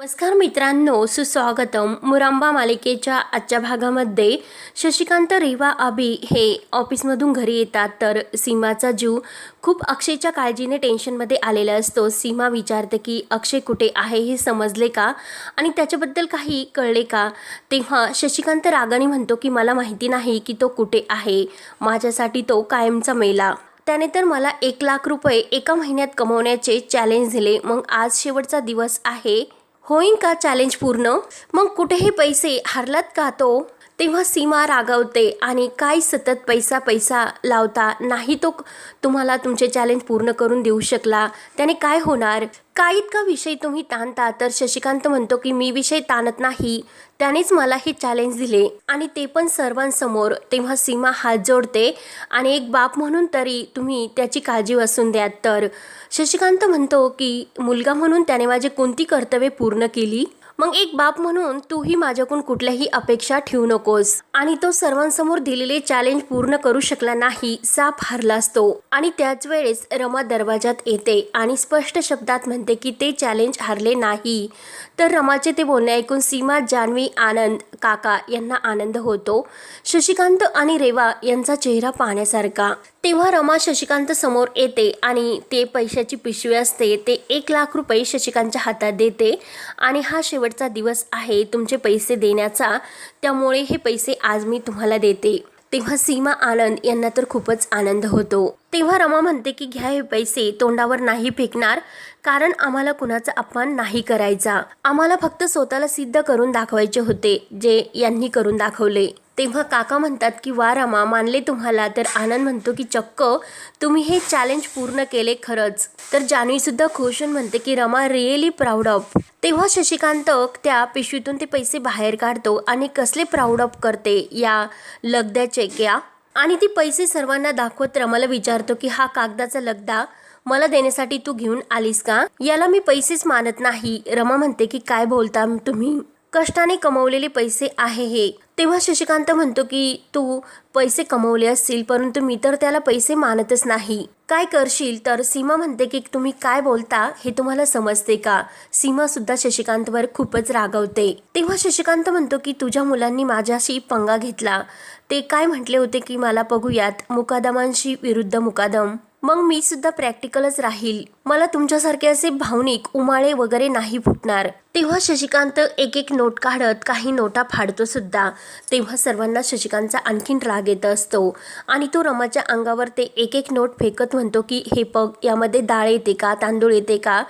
नमस्कार मित्रांनो सुस्वागतम. मुरांबा मालिकेच्या आजच्या भागामध्ये शशिकांत रेवा आबी हे ऑफिसमधून घरी येतात. तर सीमाचा जीव खूप अक्षयच्या काळजीने टेन्शनमध्ये आलेला असतो. सीमा विचारते की अक्षय कुठे आहे? हे समजले का? आणि त्याच्याबद्दल काही कळले का? तेव्हा शशिकांत रागाने म्हणतो की मला माहिती नाही की तो कुठे आहे. माझ्यासाठी तो कायमचा मेला. त्याने तर मला एक लाख रुपये एका महिन्यात कमवण्याचे चॅलेंज दिले. मग आज शेवटचा दिवस आहे. होईन का चॅलेंज पूर्ण? मग कुठेही पैसे हरलात का तो? तेव्हा सीमा रागावते आणि काय सतत पैसा पैसा लावता नाही तो तुम्हाला तुमचे चॅलेंज पूर्ण करून देऊ शकला. त्याने काय होणार? काय इतका विषय तुम्ही ताणता? तर शशिकांत म्हणतो की मी विषय ताणत नाही. त्यानेच मला हे चॅलेंज दिले आणि ते पण सर्वांसमोर. तेव्हा सीमा हात जोडते आणि एक बाप म्हणून तरी तुम्ही त्याची काळजी वासून द्यात तर. शशिकांत म्हणतो की मुलगा म्हणून त्याने माझी कोणती कर्तव्ये पूर्ण केली? मग एक बाप म्हणून तूही माझ्याकडून कुठल्याही अपेक्षा ठेवू नकोस. आणि तो सर्वांसमोर दिलेले चॅलेंज पूर्ण करू शकला नाही साप हरला असतो. आणि त्याच वेळेस रमा दरवाजात येते आणि स्पष्ट शब्दात म्हणते की ते चॅलेंज हरले नाही. तर रमाचे ते बोलणे ऐकून सीमा जान्हवी आनंद काका यांना आनंद होतो. शशिकांत आणि रेवा यांचा चेहरा पाहण्यासारखा. तेव्हा रमा शशिकांत समोर येते आणि ते पैशाची पिशवी असते ते एक लाख रुपये शशिकांतच्या हातात देते. आणि हा शेवटचा दिवस आहे तुमचे पैसे देण्याचा. त्यामुळे हे पैसे आज मी तुम्हाला देते. तेव्हा सीमा आनंद यांना तर खूपच आनंद होतो. तेव्हा रमा म्हणते की घ्या हे पैसे तोंडावर नाही फेकणार कारण आम्हाला कुणाचा अपमान नाही करायचा. आम्हाला फक्त स्वतःला सिद्ध करून दाखवायचे होते जे यांनी करून दाखवले. तेव्हा काका म्हणतात की वा रमा मानले तुम्हाला. तर आनंद म्हणतो की चक्क तुम्ही हे चॅलेंज पूर्ण केले खरंच. तर जान्हवीसुद्धा खुश होऊन म्हणते की रमा रिअली प्राऊड ऑफ तेव्हा शशिकांत त्या पिशवीतून ते पैसे बाहेर काढतो आणि कसले प्राऊड ऑफ करते या लगद्याचे क्या आणि ती पैसे सर्वांना दाखवत रमाला विचारतो की हा कागदाचा लगदा मला देण्यासाठी तू घेऊन आलीस का? याला मी पैसेच मानत नाही. रमा म्हणते की काय बोलता तुम्ही? कष्टाने कमवलेले पैसे आहे हे. तेव्हा शशिकांत म्हणतो की तू पैसे कमवले असतील परंतु मी तर त्याला पैसे मानतच नाही. काय करशील? तर सीमा म्हणते की तुम्ही काय बोलता हे तुम्हाला समजते का? सीमा सुद्धा शशिकांतवर खूपच रागवते. तेव्हा शशिकांत म्हणतो की तुझ्या मुलांनी माझ्याशी पंगा घेतला. ते काय म्हटले होते की मला बघूयात. मुकादमांशी विरुद्ध मुकादम. मग मी सुद्धा प्रॅक्टिकलच राहील. मला तुमच्यासारखे असे भावनिक उमाळे वगैरे नाही फुटणार. तेव्हा शशिकांत एक एक नोट काढत काही नोटा फाडतो सुद्धा. तेव्हा सर्वांना शशिकांतचा आणखीन राग येत असतो. आणि तो रमाच्या अंगावर ते एक एक नोट फेकत म्हणतो की हे पग यामध्ये डाळ येते का? तांदूळ येते का?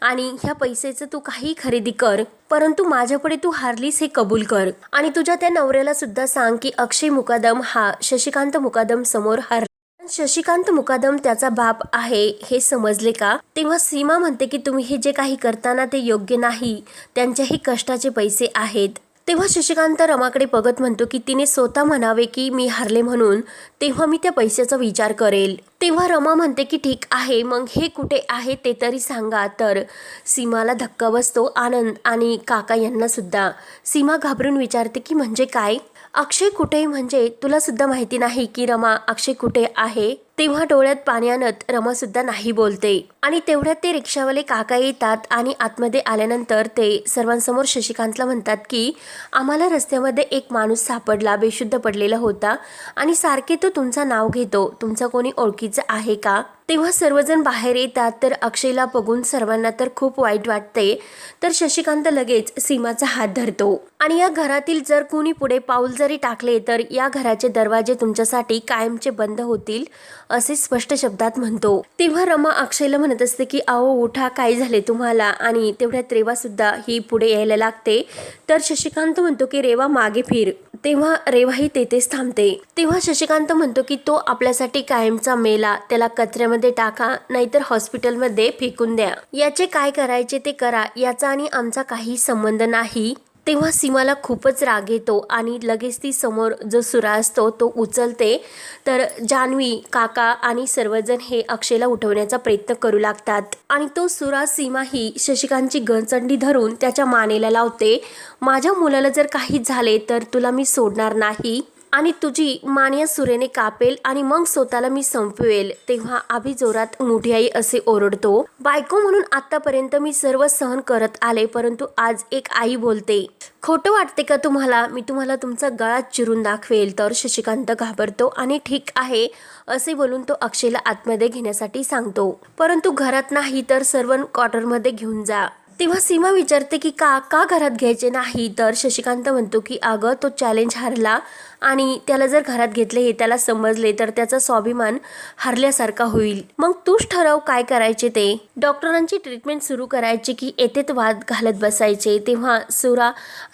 आणि ह्या पैशाचं तू काही खरेदी कर परंतु माझ्यापुढे तू हारलीस हे कबूल कर. आणि तुझ्या त्या नवऱ्याला सुद्धा सांग की अक्षय मुकादम हा शशिकांत मुकादम समोर हार शशिकांत मुकादम त्याचा बाप आहे हे समजले का? तेव्हा सीमा म्हणते की तुम्ही हे जे काही करताना ते योग्य नाही. त्यांच्याही कष्टाचे पैसे आहेत. तेव्हा शशिकांत रमाकडे बघत म्हणतो की तिने स्वतः म्हणावे की मी हारले म्हणून. तेव्हा मी त्या पैशाचा विचार करेल. तेव्हा रमा म्हणते की ठीक आहे मग हे कुठे आहे ते तरी सांगा. तर सीमाला धक्का बसतो आनंद आणि काका यांना सुद्धा. सीमा घाबरून विचारते की म्हणजे काय? अक्षय कुठे म्हणजे तुला सुद्धा माहिती नाही की रमा अक्षय कुठे आहे? तेव्हा डोळ्यात पाणी आणत रमा सुद्धा नाही बोलते. आणि तेवढ्यात ते रिक्षावाले काका येतात आणि आतमध्ये आल्यानंतर ते सर्वांसमोर शशिकांतला म्हणतात की आम्हाला रस्त्यामध्ये एक माणूस सापडला बेशुद्ध पडलेला होता आणि सारखे तो तुमचं नाव घेतो. तुमचा कोणी ओळखीचं आहे का? तेव्हा सर्वजण बाहेर येतात तर अक्षयला बघून सर्वांना तर खूप वाईट वाटते. तर शशिकांत लगेच सीमाचा हात धरतो. आणि या घरातील जर कुणी पुढे पाऊल जरी टाकले तर या घराचे दरवाजे तुमच्यासाठी कायमचे बंद होतील असे स्पष्ट शब्दात म्हणतो. तेव्हा रमा अक्षयला म्हणत असते की आओ उठा काय झाले तुम्हाला? आणि तेवढ्यात रेवासुद्धा ही पुढे यायला लागते. तर शशिकांत म्हणतो की रेवा मागे फिर. तेव्हा रेवाही तेथेच थांबते. तेव्हा शशिकांत म्हणतो की तो आपल्यासाठी कायमचा मेला. त्याला कचऱ्यामध्ये टाका नाहीतर हॉस्पिटलमध्ये फेकून द्या. याचे काय करायचे ते करा. याचा आणि आमचा काही संबंध नाही. तेव्हा सीमाला खूपच राग येतो आणि लगेच ती समोर जो सुरा असतो तो उचलते. तर जान्हवी काका आणि सर्वजण हे अक्षयला उठवण्याचा प्रयत्न करू लागतात. आणि तो सुरा सीमा ही शशिकांतची गणचंडी धरून त्याच्या मानेला लावते. माझ्या मुलाला जर काही झाले तर तुला मी सोडणार नाही. आणि तुझी मानिया सुरेने कापेल आणि मग स्वतःला मी संपवेल. तेव्हा आभी जोरात मोठी आई असे ओरडतो. बायको म्हणून आतापर्यंत मी सर्व सहन करत आले परंतु आज एक आई बोलते खोटं वाटते का तुम्हाला? मी तुम्हाला तुमचा गळा चिरून दाखवेल. तर शशिकांत घाबरतो आणि ठीक आहे असे बोलून तो अक्षयला आतमध्ये घेण्यासाठी सांगतो. परंतु घरात नाही तर सर्व क्वार्टरमध्ये घेऊन जा. तेव्हा सीमा विचारते की का का घरात घ्यायचे नाही? तर शशिकांत म्हणतो की अगं तो चॅलेंज हरला आणि त्याला जर घरात घेतले हे त्याला समजले तर त्याचा स्वाभिमान हरल्यासारखा होईल. मग तूच ठरव काय करायचे ते? डॉक्टरांची ट्रीटमेंट सुरू करायची की येतेत वाद घालत बसायचे. तेव्हा सुरा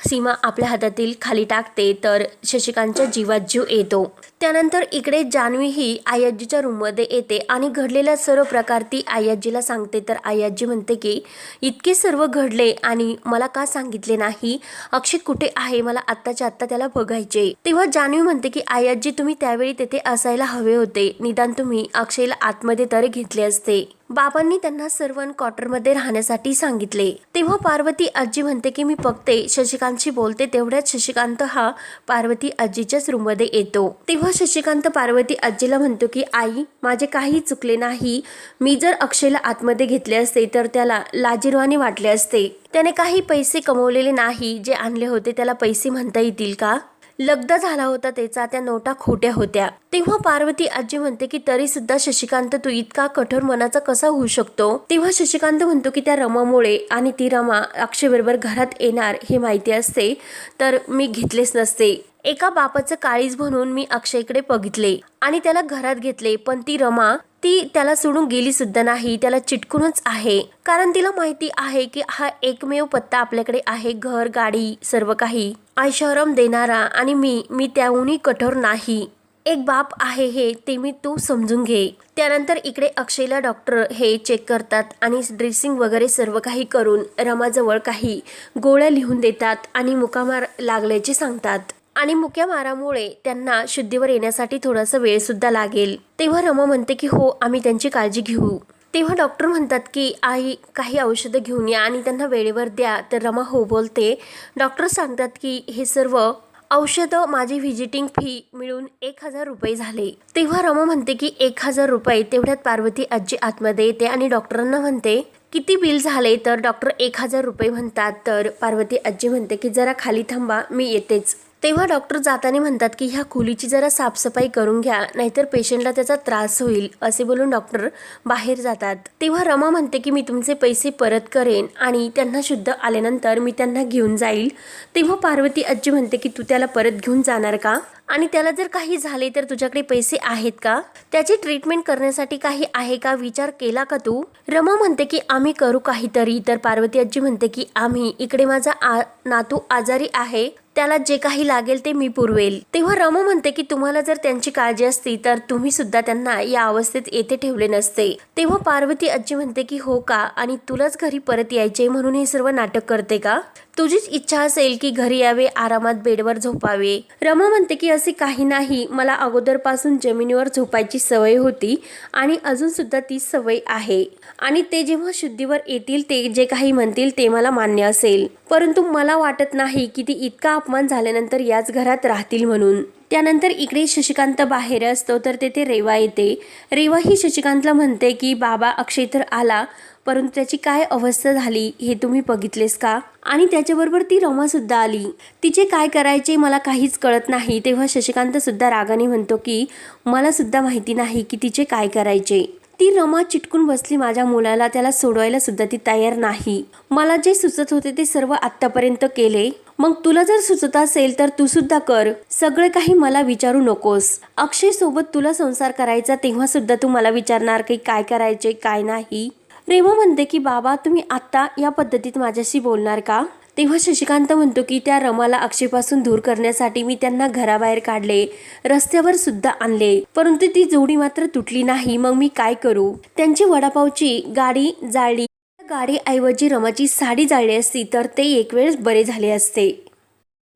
सीमा आपल्या हातातील खाली टाकते तर शशिकांतच्या जीवात जीव येतो. त्यानंतर इकडे जान्हवी ही आयाजीच्या रूममध्ये येते आणि घडलेल्या सर्व प्रकार ती आयाजीला सांगते. तर आयाजी म्हणते की इतके सर्व घडले आणि मला का सांगितले नाही? अक्षय कुठे आहे? मला आत्ताच्या आत्ता त्याला बघायचे तेव्हा जान्हवी म्हणते की आयाजी तुम्ही त्यावेळी तेथे असायला हवे होते. निदान तुम्ही अक्षयला आतमध्ये तरी घेतले असते. बाबांनी त्यांना सर्व क्वार्टरमध्ये राहण्यासाठी सांगितले. तेव्हा पार्वती आजी म्हणते की मी बघते शशिकांतशी बोलते तेवढ्यात शशिकांत हा पार्वती आजीच्याच रूममध्ये येतो. तेव्हा शशिकांत पार्वती आजीला म्हणतो की आई माझे काही चुकले नाही. मी जर अक्षयला आतमध्ये घेतले असते तर त्याला लाजिरवाने वाटले असते. त्याने काही पैसे कमवलेले नाही. जे आणले होते त्याला पैसे म्हणता येतील का? लग्न झाला होता त्याचा त्या नोटा खोट्या होत्या. तेव्हा पार्वती आजी म्हणते की तरी सुद्धा शशिकांत तू इतका कठोर मनाचा कसा होऊ शकतो? तेव्हा शशिकांत म्हणतो की त्या रमामुळे आणि ती रमा अक्षय बरोबर घरात येणार हे माहिती असते तर मी घेतलेच नसते. एका बापाचं काळीज म्हणून मी अक्षयकडे बघितले आणि त्याला घरात घेतले पण ती रमा ती त्याला सोडून गेली सुद्धा नाही त्याला चिटकूनच आहे. कारण तिला माहिती आहे की हा एकमेव पत्ता आपल्याकडे आहे घर गाडी सर्व काही. ऐशाराम देणारा आणि मी मी त्याहूनही कठोर नाही. एक बाप आहे हे ते मी तू समजून घे. त्यानंतर इकडे अक्षयला डॉक्टर हे चेक करतात आणि ड्रेसिंग वगैरे सर्व काही करून रमाजवळ काही गोळ्या लिहून देतात आणि मुकामार लागल्याचे सांगतात. आणि मुक्या मारामुळे त्यांना शुद्धीवर येण्यासाठी थोडासा वेळसुद्धा लागेल. तेव्हा रमा म्हणते की हो आम्ही त्यांची काळजी घेऊ. तेव्हा डॉक्टर म्हणतात की आई काही औषधं घेऊन या आणि त्यांना वेळेवर द्या. तर रमा हो बोलते. डॉक्टर सांगतात की हे सर्व औषधं माझी व्हिजिटिंग फी मिळून एक हजार रुपये झाले. तेव्हा रमा म्हणते की एक हजार रुपये तेवढ्यात पार्वती आजी आतमध्ये येते आणि डॉक्टरांना म्हणते किती बिल झाले? तर डॉक्टर एक हजार रुपये म्हणतात. तर पार्वती आजी म्हणते की जरा खाली थांबा मी येतेच. तेव्हा डॉक्टर जाताना म्हणतात की ह्या खोलीची जरा साफसफाई करून घ्या नाहीतर पेशंटला त्याचा त्रास होईल असे बोलून डॉक्टर बाहेर जातात. तेव्हा रमा म्हणते की मी तुमचे पैसे परत करेन आणि त्यांना शुद्ध आल्यानंतर मी त्यांना घेऊन जाईल. तेव्हा पार्वती आजी म्हणते की तू त्याला परत घेऊन जाणार का? आणि त्याला जर काही झाले तर तुझ्याकडे पैसे आहेत का? त्याची ट्रीटमेंट करण्यासाठी काही आहे का? विचार केला का तू? रमा म्हणते की आम्ही करू काहीतरी. तर पार्वती आजी म्हणते की आम्ही इकडे माझा आ नातू आजारी आहे त्याला जे काही लागेल ते मी पुरवेल. तेव्हा रम म्हणते की तुम्हाला जर त्यांची काळजी असती तर तुम्ही सुद्धा त्यांना या अवस्थेत येथे ठेवले नसते. तेव्हा पार्वती आजी म्हणते की हो का? आणि तुलाच घरी परत यायचे म्हणून हे सर्व नाटक करते का? तुझीच इच्छा असेल की घरी यावे आरामात बेडवर झोपावे. रमा म्हणते की असे काही नाही मला अगोदरपासून जमिनीवर झोपायची सवय होती आणि अजून सुद्धा ती सवय आहे. आणि ते जेव्हा शुद्धीवर येतील ते जे काही म्हणतील ते मला मान्य असेल. परंतु मला वाटत नाही की ती इतका अपमान झाल्यानंतर याच घरात राहतील म्हणून. त्यानंतर इकडे शशिकांत बाहेर असतो तर तेथे रेवा येते. रेवा ही शशिकांतला म्हणते की बाबा अक्षय तर आला. परंतु त्याची काय अवस्था झाली हे तुम्ही बघितलेस का? आणि त्याच्याबरोबर ती रमा सुद्धा आली. तिचे काय करायचे मला काहीच कळत नाही. तेव्हा शशिकांत सुद्धा रागाने म्हणतो की मला सुद्धा माहिती नाही की तिचे काय करायचे. ती रमा चिटकून बसली माझ्या मुलाला. त्याला सोडवायला सुद्धा ती तयार नाही. मला जे सुचत होते ते सर्व आत्तापर्यंत केले. मग तुला जर सुचत असेल तर तू सुद्धा कर. सगळे काही मला विचारू नकोस. अक्षय सोबत तुला संसार करायचा तेव्हा सुद्धा तू मला विचारणार की काय करायचे काय नाही. रेवा म्हणते की बाबा तुम्ही आत्ता या पद्धतीत माझ्याशी बोलणार का? तेव्हा शशिकांत म्हणतो की त्या रमाला अक्षयपासून दूर करण्यासाठी मी त्यांना घराबाहेर काढले रस्त्यावर सुद्धा आणले. परंतु ती जोडी मात्र तुटली नाही मग मी काय करू? त्यांची वडापावची गाडी जाळली. गाडीऐवजी रमाची साडी जाळली असती तर ते एक वेळेस बरे झाले असते.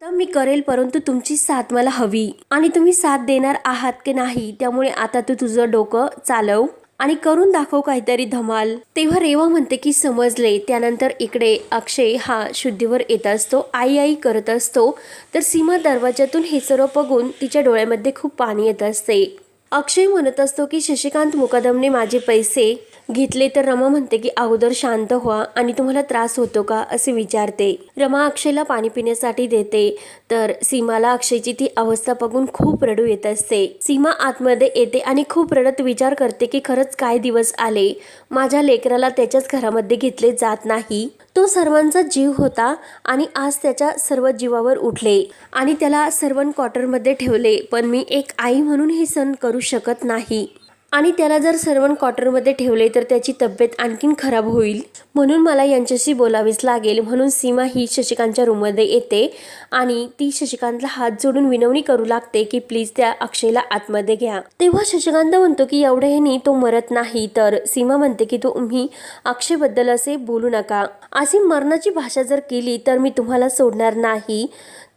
तर मी करेल परंतु तुमची साथ मला हवी. आणि तुम्ही साथ देणार आहात की नाही त्यामुळे आता तू तुझं डोकं चालव. आणि करून दाखव काहीतरी धमाल. तेव्हा रेवा म्हणते की समजले. त्यानंतर इकडे अक्षय हा शुद्धीवर येत असतो आई आई करत असतो. तर सीमा दरवाज्यातून हे सर्व बघून तिच्या डोळ्यामध्ये खूप पाणी येत असते. अक्षय म्हणत असतो की शशिकांत मुकदमने माझे पैसे घेतले तर रमा म्हणते की अगोदर शांत व्हा आणि तुम्हाला त्रास होतो का? असे विचारते. रमा अक्षयला पाणी पिण्यासाठी देते तर सीमाला अक्षयची ती अवस्था बघून खूप रडू येत असते. सीमा आतमध्ये येते आणि खूप रडत विचार करते की खरंच काय दिवस आले? माझ्या लेकराला त्याच्याच घरामध्ये घेतले जात नाही. तो सर्वांचा जीव होता आणि आज त्याच्या सर्व जीवावर उठले आणि त्याला सर्वन क्वार्टरमध्ये ठेवले. पण मी एक आई म्हणून हे सण करू शकत नाही. आणि त्याला जर सर्वन क्वार्टरमध्ये ठेवले तर त्याची तब्येत आणखीन खराब होईल. म्हणून मला यांच्याशी बोलावीच लागेल. म्हणून सीमा ही शशिकांतच्या रूममध्ये येते आणि ती शशिकांतला हात जोडून विनवणी करू लागते की प्लीज त्या अक्षयला आतमध्ये घ्या. तेव्हा शशिकांत म्हणतो की एवढ्याने तो मरत नाही. तर सीमा म्हणते की तुम्ही अक्षयबद्दल असे बोलू नका. अशी मरणाची भाषा जर केली तर मी तुम्हाला सोडणार नाही.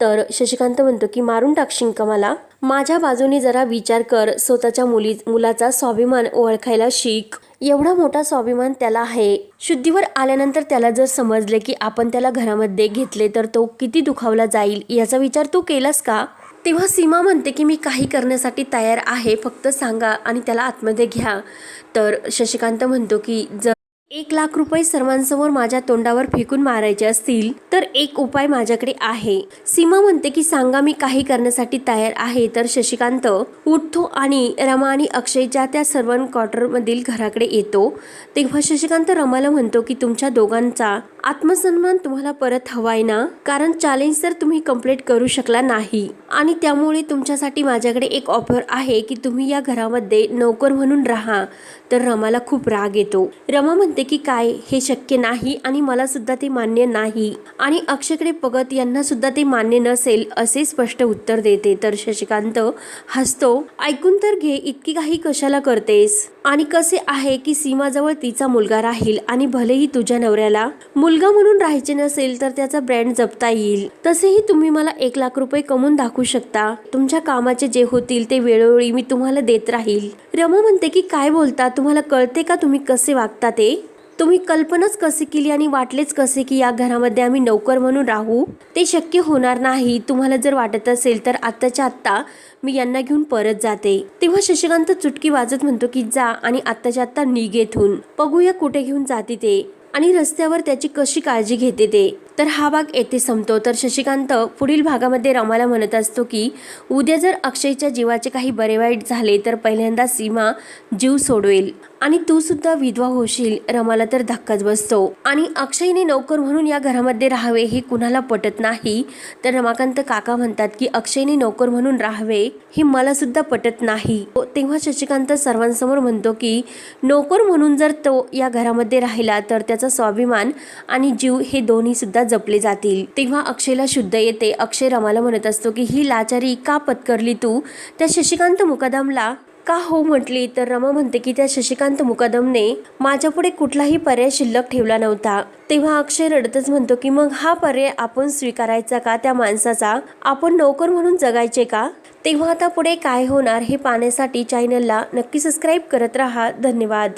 तर शशिकांत म्हणतो की मारून टाकशील का मला? माझ्या बाजूने जरा विचार कर. स्वतःच्या मुली मुलाचा स्वाभिमान ओळखायला शिक. एवढा मोठा स्वाभिमान त्याला आहे. शुद्धीवर आल्यानंतर त्याला जर समजले की आपण त्याला घरामध्ये घेतले तर तो किती दुखावला जाईल याचा विचार तू केलास का? तेव्हा सीमा म्हणते की मी काही करण्यासाठी तयार आहे फक्त सांगा आणि त्याला आतमध्ये घ्या. तर शशिकांत म्हणतो की जर एक लाख रुपये सर्वांसमोर माझ्या तोंडावर फेकून मारायचे असतील तर एक उपाय माझ्याकडे आहे. सीमा म्हणते की सांगा मी काही करण्यासाठी तयार आहे. तर शशिकांत उठतो आणि रमा आणि अक्षयच्या त्या सर्व क्वार्टरमधील घराकडे येतो. तेव्हा शशिकांत रमाला म्हणतो की तुमच्या दोघांचा आत्मसन्मान तुम्हाला परत हवाय ना? कारण चॅलेंज तर तुम्ही कंप्लीट करू शकला नाही. आणि त्यामुळे तुमच्यासाठी माझ्याकडे एक ऑफर आहे की तुम्ही या घरामध्ये नोकर म्हणून राहा. तर रमाला खूप राग येतो. रमा म्हणते की काय? हे शक्य नाही आणि मला सुद्धा ते मान्य नाही. आणि अक्षयकडे पगत यांना सुद्धा ते मान्य नसेल असे स्पष्ट उत्तर देते. तर शशिकांत हसतो. ऐकून तर घे इतकी काही कशाला करतेस? आणि कसे आहे की सीमाजवळ तिचा मुलगा राहील आणि भलेही तुझ्या नवऱ्याला मुलगा म्हणून राहायचे नसेल तर त्याचा ब्रँड जपता येईल. तसेही तुम्ही मला एक लाख रुपये कमवून दाखवू शकता. तुमच्या कामाचे जे होतील ते वेळोवेळी मी तुम्हाला देत राहील. रमा म्हणते की काय बोलता? तुम्हाला कळते का तुम्ही कसे वागता ते? तुम्ही कल्पनाच कसे केली आणि वाटलेच कसे की या घरामध्ये आम्ही नोकर म्हणून राहू? ते शक्य होणार नाही. तुम्हाला जर वाटत असेल तर आत्ताच्या आत्ता मी यांना घेऊन परत जाते. तेव्हा शशिकांत चुटकी वाजत म्हणतो की जा आणि आत्ताच्या आत्ता निघ येथून. बघूया कुठे घेऊन जाते ते. आणि रस्त्यावर त्याची कशी काळजी घेते ते. तर हा भाग येथे संपतो. तर शशिकांत पुढील भागामध्ये रमाला म्हणत असतो की उद्या जर अक्षयच्या जीवाचे काही बरे वाईट झाले तर पहिल्यांदा सीमा जीव सोडवेल. आणि तू सुद्धा विधवा होशील रमाला तर धक्काच बसतो. आणि अक्षयने नोकर म्हणून या घरामध्ये राहावे हे कुणाला पटत नाही? तर रमाकांत काका म्हणतात की अक्षयने नोकर म्हणून राहावे हे मला सुद्धा पटत नाही. तेव्हा शशिकांत सर्वांसमोर म्हणतो की नोकर म्हणून जर तो या घरामध्ये राहिला तर त्याचा स्वाभिमान आणि जीव हे दोन्ही सुद्धा जपले जातील. तेव्हा अक्षयला शुद्ध येते. अक्षय रमाला म्हणत असतो की ही लाचारी का पत्करली तू? त्या शशिकांत मुकादामला का हो म्हटली? तर रमा म्हणते की त्या शशिकांत मुकदमने माझ्यापुढे कुठलाही पर्याय शिल्लक ठेवला नव्हता. तेव्हा अक्षय रडतच म्हणतो की मग हा पर्याय आपण स्वीकारायचा का? त्या माणसाचा आपण नोकर म्हणून जगायचे का? तेव्हा आता पुढे काय होणार हे पाहण्यासाठी चॅनलला नक्की सबस्क्राईब करत राहा. धन्यवाद.